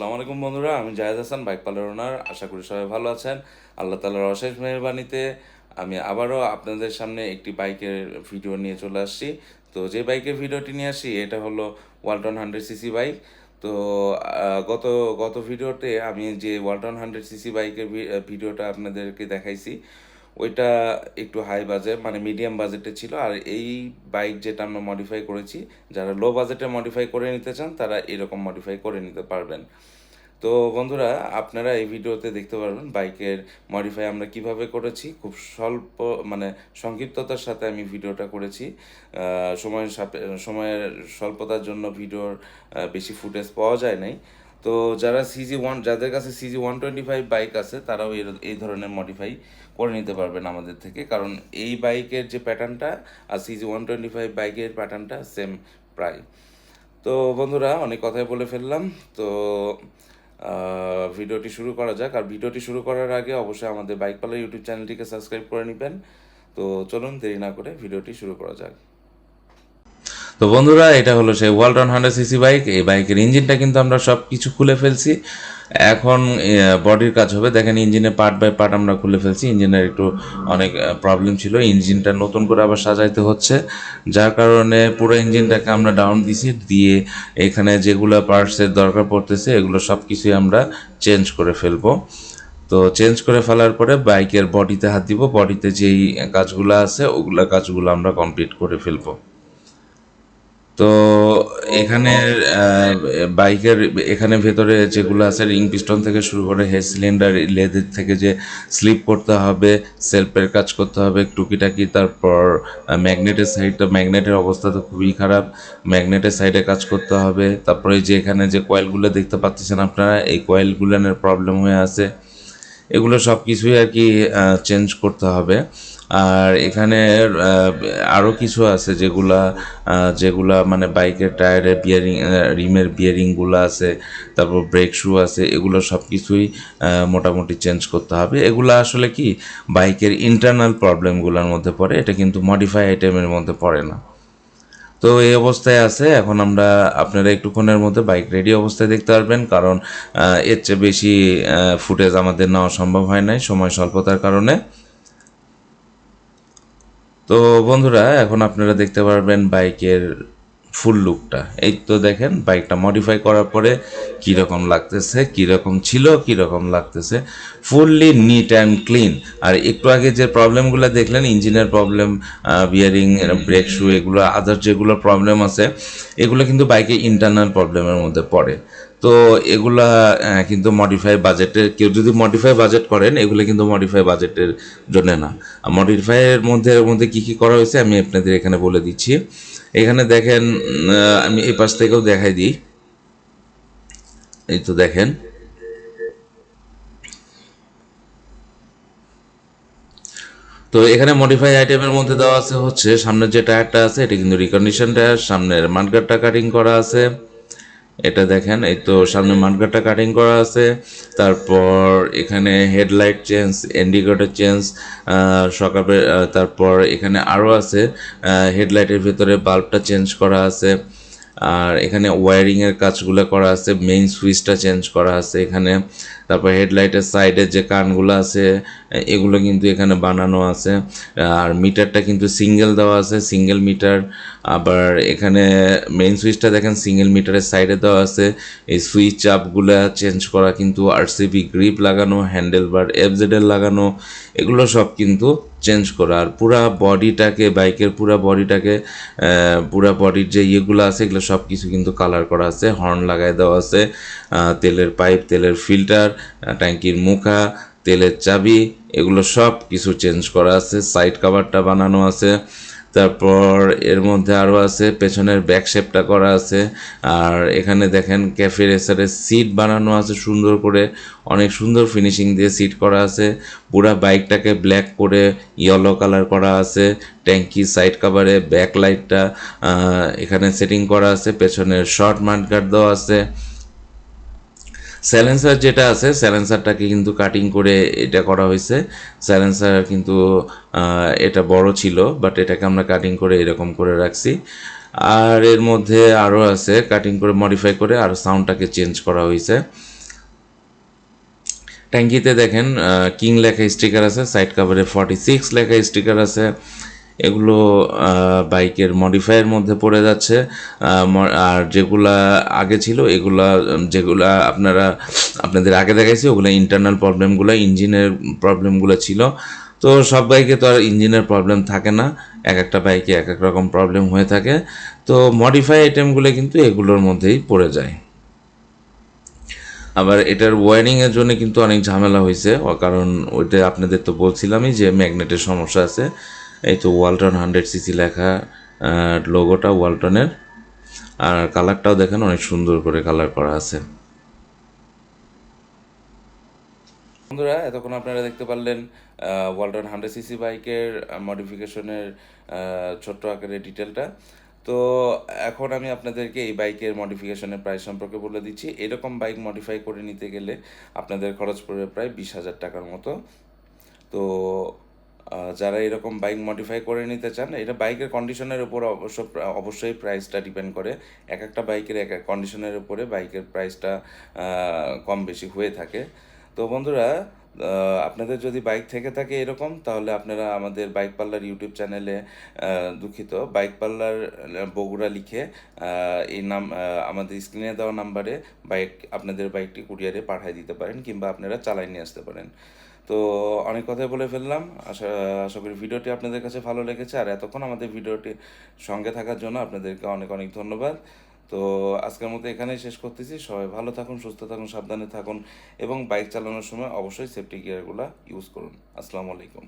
আসসালামু আলাইকুম বন্ধুরা, আমি Zahed Hasan, bike parlour owner. আশা করি সবাই ভালো আছেন। আল্লাহ তালার অশেষ মেহরবানিতে আমি আবারও আপনাদের সামনে একটি বাইকের ভিডিও নিয়ে চলে আসছি। তো যে বাইকের ভিডিওটি নিয়ে আসি, এটা হলো ওয়ালটন হান্ড্রেড সিসি বাইক। তো গত গত ভিডিওতে আমি যে ওয়ালটন হান্ড্রেড সিসি বাইকের ভিডিওটা আপনাদেরকে দেখাইছি ওইটা একটু হাই বাজেট মানে মিডিয়াম বাজেটে ছিল। আর এই বাইক যেটা আমরা মডিফাই করেছি, যারা লো বাজেটে মডিফাই করে নিতে চান, তারা এরকম মডিফাই করে নিতে পারবেন। তো বন্ধুরা, আপনারা এই ভিডিওতে দেখতে পারবেন বাইকের মডিফাই আমরা কীভাবে করেছি। খুব স্বল্প মানে সংক্ষিপ্ততার সাথে আমি ভিডিওটা করেছি। সময়ের সাপে- সময়ের স্বল্পতার জন্য ভিডিওর বেশি ফুটেজ পাওয়া যায় নাই। তো যারা সিজি ওয়ান যাদের কাছে CG one twenty five bike আছে, তারাও এই ধরনের মডিফাই করে নিতে পারবেন আমাদের থেকে। কারণ এই বাইকের যে প্যাটার্নটা আর সিজি ওয়ান টোয়েন্টি ফাইভ বাইকের প্যাটার্নটা সেম প্রায় তো বন্ধুরা, অনেক কথাই বলে ফেললাম। তো ভিডিওটি শুরু করা যাক। আর ভিডিওটি শুরু করার আগে অবশ্যই আমাদের বাইক পালার ইউটিউব চ্যানেলটিকে সাবস্ক্রাইব করে নেবেন। তো চলুন দেরি না করে ভিডিওটি শুরু করা যাক। তো বন্ধুরা, এটা হলো সেই ওয়ালটন হান্ড্রেড সিসি বাইক এই বাইকের ইঞ্জিনটা কিন্তু আমরা সব কিছু খুলে ফেলছি। এখন বডির কাজ হবে। দেখেন, ইঞ্জিনের পার্ট বাই পার্ট আমরা খুলে ফেলছি। ইঞ্জিনের একটু অনেক প্রবলেম ছিল। ইঞ্জিনটা নতুন করে আবার সাজাইতে হচ্ছে। যার কারণে পুরো ইঞ্জিনটাকে আমরা ডাউন দিছি। দিয়ে এখানে যেগুলো পার্টসের দরকার পড়তেছে, এগুলো সব কিছুই আমরা চেঞ্জ করে ফেলব। তো চেঞ্জ করে ফেলার পরে বাইকের বডিতে হাত দিব। বডিতে যেই কাজগুলো আছে, ওগুলো কাজগুলো আমরা কমপ্লিট করে ফেলব। তো এখানে বাইকের এখানে ভেতরে যেগুলো আছে, রিং পিস্টন থেকে শুরু করে হেড সিলিন্ডার লেদের থেকে যে স্লিপ করতে হবে সেলফের কাজ করতে হবে, টুকিটাকি, তারপর ম্যাগনেটের সাইডটা ম্যাগনেটের অবস্থা তো খুবই খারাপ ম্যাগনেটের সাইডে কাজ করতে হবে, তারপরে যে এখানে যে কয়েলগুলো দেখতে পাচ্ছেন আপনারা, এই কয়েলগুলোর প্রবলেম হয়ে আছে, এগুলো সব কিছুই আর কি চেঞ্জ করতে হবে। আর এখানে আরও কিছু আছে যেগুলা যেগুলা মানে বাইকের টায়ারের বিয়ারিং রিমের বিয়ারিংগুলো আছে, তারপর ব্রেক শু আছে, এগুলো সব কিছুই মোটামুটি চেঞ্জ করতে হবে। এগুলো আসলে কি, বাইকের ইন্টারনাল প্রবলেমগুলোর মধ্যে পড়ে, এটা কিন্তু মডিফাই আইটেমের মধ্যে পড়ে না। তো এই অবস্থায় আছে, এখন আমরা আপনারা একটুক্ষণের মধ্যে বাইক রেডি অবস্থায় দেখতে পারবেন, কারণ এর চেয়ে বেশি ফুটেজ আমাদের নেওয়া সম্ভব হয় নাই, সময় স্বল্পতার কারণে। তো বন্ধুরা, এখন আপনারা দেখতে পারবেন বাইকের ফুল লুকটা এই তো দেখেন, বাইকটা মডিফাই করার পরে কীরকম লাগতেছে, কীরকম ছিল, কীরকম লাগতেছে। ফুললি নিট অ্যান্ড ক্লিন আর একটু আগে যে প্রবলেমগুলো দেখলেন ইঞ্জিনের প্রবলেম বিয়ারিং ব্রেক শু এগুলো আদার যেগুলো প্রবলেম আছে, এগুলো কিন্তু বাইকে ইন্টারনাল প্রবলেমের মধ্যে পড়ে। তো এগুলা কিন্তু মডিফাই বাজেটের কেউ যদি মডিফাই বাজেট করেন, এগুলো কিন্তু মডিফাই বাজেটের জন্য না। মডিফাইয়ের মধ্যে, এর মধ্যে কী কী করা হয়েছে আমি আপনাদের এখানে বলে দিচ্ছি। এখানে দেখেন আমি এই পাশ থেকেও দেখাই দিই। এই তো দেখেন। তো এখানে মডিফাই আইটেমের মধ্যে দেওয়া আছে হচ্ছে সামনের যে টায়ারটা আছে, এটা কিন্তু রিকন্ডিশন টায়ার সামনের মানগারটা কাটিং করা আছে। এটা দেখেন, এই তো সামনে মানগারটা কাটিং করা আছে। তারপর এখানে হেডলাইট চেঞ্জ ইন্ডিকেটর চেঞ্জ সকালে তারপর এখানে আরও আছে হেডলাইটের ভিতরে বাল্বটা চেঞ্জ করা আছে। আর এখানে ওয়ারিংয়ের কাজগুলো করা আছে মেইন সুইচটা চেঞ্জ করা আছে এখানে। তারপর হেডলাইটের সাইডে যে কানগুলো আছে, এগুলো কিন্তু এখানে বানানো আছে। আর মিটারটা কিন্তু সিঙ্গেল দেওয়া আছে সিঙ্গেল মিটার আবার এখানে মেইন সুইচটা দেখেন সিঙ্গেল মিটারের সাইডে দেওয়া আছে। এই সুইচ চাপগুলো চেঞ্জ করা কিন্তু আরসিবি গ্রিপ লাগানো হ্যান্ডেল বার এফজেডের লাগানো, এগুলো সব কিন্তু চেঞ্জ করা। আর পুরা বডিটাকে বাইকের পুরা বডিটাকে পুরা বডির যে ইয়েগুলো আছে, এগুলো সব কিছু কিন্তু কালার করা আছে। হর্ন লাগাই দেওয়া আছে তেলের পাইপ তেলের ফিল্টার ট্যাঙ্কির মুখা, তেলের চাবি, এগুলো সব কিছু চেঞ্জ করা আছে। সাইড কাভারটা বানানো আছে। তারপর এর মধ্যে আরও আছে, পেছনের ব্যাক শেপটা করা আছে। আর এখানে দেখেন ক্যাফে রেসারের সিট বানানো আছে সুন্দর করে। অনেক সুন্দর ফিনিশিং দিয়ে সিট করা আছে। পুরা বাইকটাকে ব্ল্যাক করে ইয়েলো কালার করা আছে। ট্যাঙ্কি সাইড কাভারে ব্যাক লাইটটা এখানে সেটিং করা আছে। পেছনের শর্ট মাঠগার্ড দেওয়া আছে। স্যালেন্সার যেটা আছে স্যালেন্সারটাকে কিন্তু কাটিং করে এটা করা হয়েছে। স্যালেন্সার কিন্তু এটা বড় ছিল বাট এটাকে আমরা কাটিং করে এরকম করে রাখছি। আর এর মধ্যে আরও আছে কাটিং করে মডিফাই করে আর সাউন্ডটাকে চেঞ্জ করা হয়েছে। ট্যাঙ্কিতে দেখেন কিং লেখা স্টিকার আছে সাইড কাভারে ফর্টি সিক্স লেখা স্টিকার আছে। এগুলো বাইকের মডিফাইয়ের মধ্যে পড়ে যাচ্ছে। আর যেগুলা আগে ছিল, এগুলা, যেগুলা আপনারা, আপনাদের আগে দেখাইছি, ওগুলো ইন্টারনাল প্রবলেমগুলো ইঞ্জিনের প্রবলেমগুলো ছিল। তো সব বাইকে তো আর ইঞ্জিনের প্রবলেম থাকে না। এক একটা বাইকে এক এক রকম প্রবলেম হয়ে থাকে। তো মডিফাই আইটেমগুলো কিন্তু এগুলোর মধ্যেই পড়ে যায়। আবার এটার ওয়ারিংয়ের জন্য কিন্তু অনেক ঝামেলা হয়েছে কারণ ওইটা আপনাদের তো বলছিলামই যে ম্যাগনেটের সমস্যা আছে। এই তো ওয়ালটন হান্ড্রেড সিসি লেখা লোগোটা ওয়ালটনের আর কালারটাও দেখেন, অনেক সুন্দর করে কালার করা আছে। বন্ধুরা, এতক্ষণ আপনারা দেখতে পারলেন ওয়ালটন হান্ড্রেড সিসি বাইকের মডিফিকেশনের ছোট্ট আকারের ডিটেলটা তো এখন আমি আপনাদেরকে এই বাইকের মডিফিকেশনের প্রাইস সম্পর্কে বলে দিচ্ছি। এরকম বাইক মডিফাই করে নিতে গেলে আপনাদের খরচ পড়বে প্রায় বিশ হাজার টাকার মতো। তো যারা এরকম বাইক মডিফাই করে নিতে চান, এটা বাইকের কন্ডিশনের উপর অবশ্য অবশ্যই প্রাইসটা ডিপেন্ড করে। এক একটা বাইকের এক এক কন্ডিশনের উপরে বাইকের প্রাইসটা কম বেশি হয়ে থাকে। তো বন্ধুরা আপনাদের যদি বাইক থেকে থাকে এরকম, তাহলে আপনারা আমাদের বাইক পার্লার ইউটিউব চ্যানেলে দুঃখিত বাইক পার্লার বগুড়া লিখে এই নাম আমাদের স্ক্রিনে দেওয়া নাম্বারে বাইক আপনাদের বাইকটি কুরিয়ারে পাঠিয়ে দিতে পারেন, কিংবা আপনারা চালাই নিয়ে আসতে পারেন। তো অনেক কথাই বলে ফেললাম। আশা আশা করি ভিডিওটি আপনাদের কাছে ভালো লেগেছে। আর এতক্ষণ আমাদের ভিডিওটি সঙ্গে থাকার জন্য আপনাদেরকে অনেক অনেক ধন্যবাদ। তো আজকের মতো এখানেই শেষ করতেছি। সবাই ভালো থাকুন, সুস্থ থাকুন, সাবধানে থাকুন এবং বাইক চালানোর সময় অবশ্যই সেফটি গিয়ারগুলো ইউজ করুন। আসসালামু আলাইকুম।